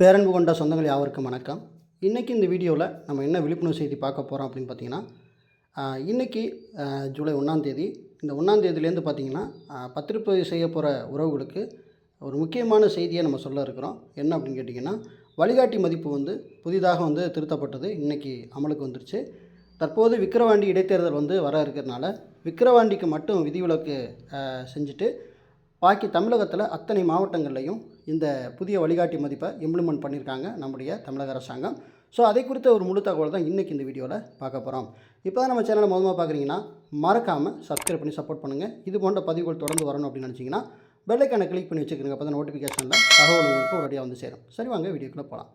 பேரன்பு கொண்ட சொந்தங்கள் யாவருக்கும் வணக்கம். இன்றைக்கி இந்த வீடியோவில் நம்ம என்ன விழிப்புணர்வு செய்தி பார்க்க போகிறோம் அப்படின்னு பார்த்தீங்கன்னா இன்றைக்கி இன்னைக்கு ஜூலை ஒன்றாந்தேதி இந்த ஒன்றாந்தேதியிலேருந்து பார்த்தீங்கன்னா பத்திரப்பதிவு செய்ய போகிற உறவுகளுக்கு ஒரு முக்கியமான செய்தியை நம்ம சொல்ல இருக்கிறோம். என்ன அப்படின்னு கேட்டிங்கன்னா வழிகாட்டி மதிப்பு வந்து புதிதாக வந்து திருத்தப்பட்டது. இன்றைக்கி அமலுக்கு வந்துருச்சு. தற்போது விக்கிரவாண்டி இடைத்தேர்தல் வந்து வர இருக்கிறதுனால விக்கிரவாண்டிக்கு மட்டும் விதிவிலக்கு செஞ்சுட்டு பாக்கி தமிழகத்தில் அத்தனை மாவட்டங்கள்லையும் இந்த புதிய வழிகாட்டி மதிப்பை இம்ப்ளிமெண்ட் பண்ணியிருக்காங்க நம்முடைய தமிழக அரசாங்கம். ஸோ அதை குறித்த ஒரு முழு தகவல் தான் இன்றைக்கி இந்த வீடியோவில் பார்க்க போகிறோம் இப்போ தான் நம்ம சேனலை மொதமாக பார்க்குறீங்கன்னா மறக்காமல் சப்ஸ்கிரைப் பண்ணி சப்போர்ட் பண்ணுங்கள் இது போன்ற பதிவுகள் தொடர்ந்து வரணும் அப்படின்னு நினச்சிங்கன்னா பெல்லைக்கான கிளிக் பண்ணி வச்சுக்கிறீங்க அப்போ தான் நோட்டிஃபிகேஷனில் தகவல் உங்களுக்கு உடனடியாக வந்து சேரும். சரி வாங்க வீடியோக்குள்ளே போகலாம்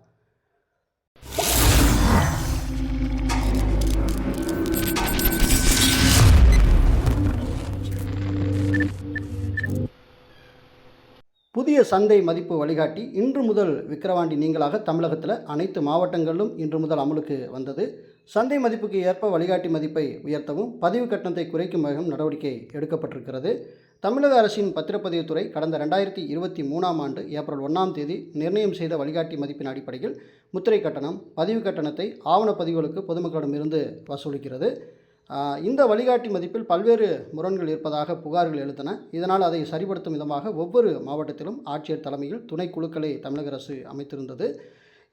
புதிய சந்தை மதிப்பு வழிகாட்டி இன்று முதல் விக்கிரவாண்டி நீங்களாக தமிழகத்தில் அனைத்து மாவட்டங்களிலும் இன்று முதல் அமலுக்கு வந்தது. சந்தை மதிப்புக்கு ஏற்ப வழிகாட்டி மதிப்பை உயர்த்தவும் பதிவு கட்டணத்தை குறைக்கும் வகையும் நடவடிக்கை எடுக்கப்பட்டிருக்கிறது. தமிழக அரசின் பத்திரப்பதிவுத்துறை கடந்த ரெண்டாயிரத்தி இருபத்தி மூணாம் ஆண்டு ஏப்ரல் ஒன்றாம் தேதி நிர்ணயம் செய்த வழிகாட்டி மதிப்பின் அடிப்படையில் முத்திரை கட்டணம் பதிவு கட்டணத்தை ஆவணப்பதிவுகளுக்கு பொதுமக்களிடமிருந்து வசூலிக்கிறது. இந்த வழிகாட்டி மதிப்பில் பல்வேறு முரண்கள் இருப்பதாக புகார்கள் எழுத்தன. இதனால் அதை சரிப்படுத்தும் விதமாக ஒவ்வொரு மாவட்டத்திலும் ஆட்சியர் தலைமையில் துணை குழுக்களை தமிழக அரசு அமைத்திருந்தது.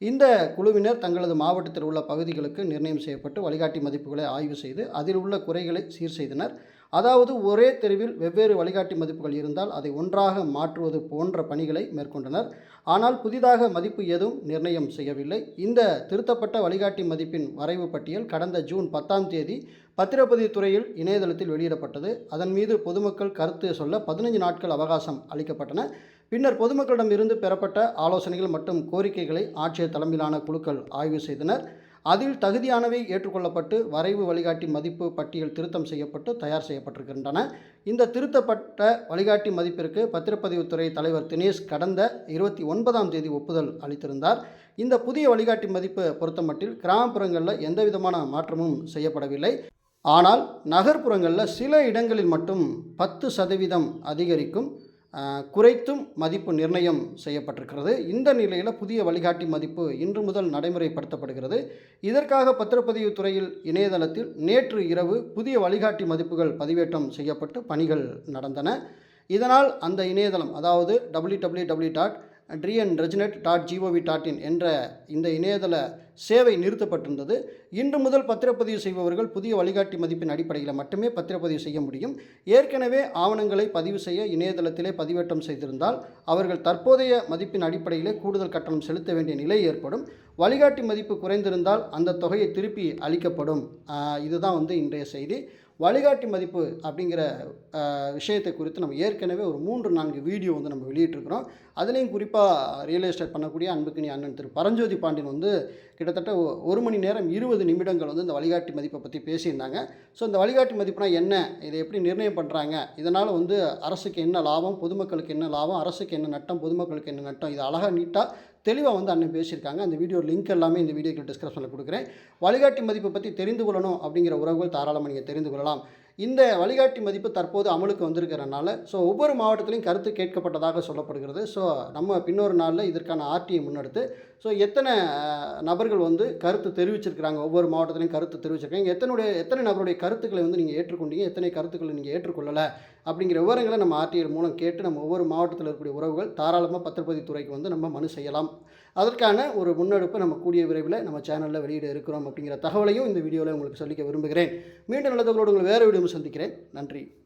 இந்த குழுவினர் தங்களது மாவட்டத்தில் உள்ள பகுதிகளுக்கு நிர்ணயம் செய்யப்பட்டு வழிகாட்டி மதிப்புகளை ஆய்வு செய்து அதில் உள்ள குறைகளை சீர் செய்தனர். அதாவது ஒரே தெருவில் வெவ்வேறு வழிகாட்டி மதிப்புகள் இருந்தால் அதை ஒன்றாக மாற்றுவது போன்ற பணிகளை மேற்கொண்டனர். ஆனால் புதிதாக மதிப்பு எதுவும் நிர்ணயம் செய்யவில்லை. இந்த திருத்தப்பட்ட வழிகாட்டி மதிப்பின் வரைவு பட்டியல் கடந்த ஜூன் பத்தாம் தேதி பத்திரப்பதிவு துறையில் இணையதளத்தில் வெளியிடப்பட்டது. அதன் மீது பொதுமக்கள் கருத்து சொல்ல பதினைஞ்சு நாட்கள் அவகாசம் அளிக்கப்பட்டன. பின்னர் பொதுமக்களிடமிருந்து பெறப்பட்ட ஆலோசனைகள் மற்றும் கோரிக்கைகளை ஆட்சியர் தலைமையிலான குழுக்கள் ஆய்வு செய்தனர். அதில் தகுதியானவை ஏற்றுக்கொள்ளப்பட்டு வரைவு வழிகாட்டி மதிப்பு பட்டியல் திருத்தம் செய்யப்பட்டு தயார் செய்யப்பட்டிருக்கின்றன. இந்த திருத்தப்பட்ட வழிகாட்டி மதிப்பிற்கு பத்திரப்பதிவுத்துறை தலைவர் தினேஷ் கடந்த இருபத்தி ஒன்பதாம் தேதி ஒப்புதல் அளித்திருந்தார். இந்த புதிய வழிகாட்டி மதிப்பு பொறுத்தமட்டில் கிராமப்புறங்களில் எந்தவிதமான மாற்றமும் செய்யப்படவில்லை. ஆனால் நகர்ப்புறங்களில் சில இடங்களில் மட்டும் பத்து சதவீதம் அதிகரிக்கும். குறைத்தும் மதிப்பு நிர்ணயம் செய்யப்பட்டிருக்கிறது. இந்த நிலையில் புதிய வழிகாட்டி மதிப்பு இன்று முதல் நடைமுறைப்படுத்தப்படுகிறது. இதற்காக பத்திரப்பதிவு துறையில் இணையதளத்தில் நேற்று இரவு புதிய வழிகாட்டி மதிப்புகள் பதிவேற்றம் செய்யப்பட்டு பணிகள் நடந்தன. இதனால் அந்த இணையதளம் அதாவது டபிள்யூ டபிள்யூ டபிள்யூ டாட் ட்ரியன் REGINET dot G O V dot in என்ற இந்த இணையதள சேவை நிறுத்தப்பட்டிருந்தது. இன்று முதல் பத்திரப்பதிவு செய்பவர்கள் புதிய வழிகாட்டி மதிப்பின் அடிப்படையில் மட்டுமே பத்திரப்பதிவு செய்ய முடியும். ஏற்கனவே ஆவணங்களை பதிவு செய்ய இணையதளத்திலே பதிவேற்றம் செய்திருந்தால் அவர்கள் தற்போதைய மதிப்பின் அடிப்படையிலே கூடுதல் கட்டணம் செலுத்த வேண்டிய நிலை ஏற்படும். வழிகாட்டி மதிப்பு குறைந்திருந்தால் அந்த தொகையை திருப்பி அளிக்கப்படும். இதுதான் வந்து இன்றைய செய்தி. வழிகாட்டி மதிப்பு அப்படிங்கிற விஷயத்தை குறித்து நம்ம ஏற்கனவே ஒரு மூன்று நான்கு வீடியோ வந்து நம்ம வெளியிட்டிருக்கிறோம். அதுலேயும் குறிப்பாக ரியல் எஸ்டேட் பண்ணக்கூடிய அன்புக்கினி அண்ணன் திரு பரஞ்சோதி பாண்டியன் வந்து கிட்டத்தட்ட ஒரு மணி நேரம் இருபது நிமிடங்கள் வந்து இந்த வழிகாட்டி மதிப்பை பற்றி பேசியிருந்தாங்க. ஸோ இந்த வழிகாட்டி மதிப்புனா என்ன? இதை எப்படி நிர்ணயம் பண்ணுறாங்க இதனால் வந்து அரசுக்கு என்ன லாபம்? பொதுமக்களுக்கு என்ன லாபம்? அரசுக்கு என்ன நட்டம்? பொதுமக்களுக்கு என்ன நட்டம்? இது அழகாக நீட்டாக தெளிவாக வந்து அண்ணன் பேசியிருக்காங்க. அந்த வீடியோ லிங்க் எல்லாமே இந்த வீடியோக்கு டிஸ்கிரிப்ஷனில் கொடுக்குறேன். வழிகாட்டி மதிப்பை பற்றி தெரிந்து கொள்ளணும் அப்படிங்கிற உறவுகள் தாராளமாக நீங்கள் தெரிந்து கொள்ளலாம். இந்த வழிகாட்டி மதிப்பு தற்போது அமலுக்கு வந்திருக்கிறனால ஸோ ஒவ்வொரு மாவட்டத்திலையும் கருத்து கேட்கப்பட்டதாக சொல்லப்படுகிறது. ஸோ நம்ம பின்னொரு நாளில் இதற்கான ஆர்டியை முன்னெடுத்து ஸோ எத்தனை நபர்கள் வந்து கருத்து தெரிவிச்சிருக்கிறாங்க? ஒவ்வொரு மாவட்டத்திலையும் கருத்து தெரிவிச்சிருக்காங்க. எத்தனுடைய எத்தனை நபருடைய கருத்துக்களை வந்து நீங்கள் ஏற்றுக்கொண்டீங்க? எத்தனை கருத்துக்களை நீங்கள் ஏற்றுக்கொள்ளலை? அப்படிங்கிற விவரங்களை நம்ம ஆர்டிஐ மூலம் கேட்டு நம்ம ஒவ்வொரு மாவட்டத்தில் இருக்கக்கூடிய உறவுகள் தாராளமாக பத்திரப்பதிவு துறைக்கு வந்து நம்ம மனு செய்யலாம். அதற்கான ஒரு முன்னெடுப்பை நம்ம கூடிய விரைவில் நம்ம சேனலில் வெளியிட இருக்கிறோம் அப்படிங்கிற தகவலையும் இந்த வீடியோவில் உங்களுக்கு சொல்லிக்க விரும்புகிறேன். மீண்டும் நல்ல தகவலோடு உங்கள் வேறு வீடியோ சந்திக்கிறேன். நன்றி.